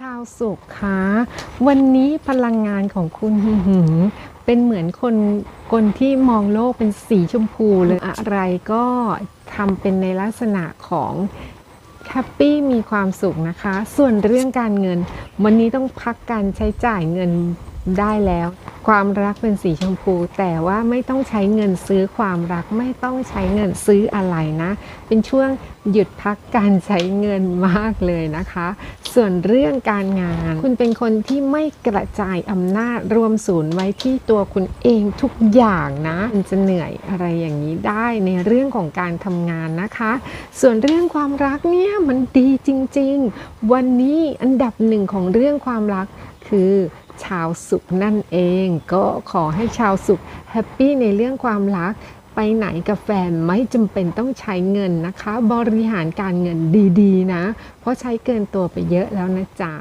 ชาวสุขคะวันนี้พลังงานของคุณเป็นเหมือนคนคนที่มองโลกเป็นสีชมพูเลยอะไรก็ทำเป็นในลักษณะของแฮปปี้มีความสุขนะคะ ส่วนเรื่องการเงิน วันนี้ต้องพักการใช้จ่ายเงินได้แล้ว ความรักเป็นสีชมพู แต่ว่าไม่ต้องใช้เงินซื้อความรักไม่ต้องใช้เงินซื้ออะไรนะ เป็นช่วงหยุดพักการใช้เงินมากเลยนะคะ ส่วนเรื่องการงาน คุณเป็นคนที่ไม่กระจายอำนาจรวมศูนย์ไว้ที่ตัวคุณเองทุกอย่างนะมันจะเหนื่อยอะไรอย่างนี้ได้ในเรื่องของการทำงานนะคะ ส่วนเรื่องความรักเนี่ยมันดีจริง ๆ วันนี้อันดับหนึ่งของเรื่องความรัก คือชาวสุขนั่นเอง ก็ขอให้ชาวสุขแฮปปี้ในเรื่องความรักไปไหนกับแฟนไม่จำเป็นต้องใช้เงินนะคะ บริหารการเงินดีๆนะ เพราะใช้เกินตัวไปเยอะแล้วนะจ๊ะ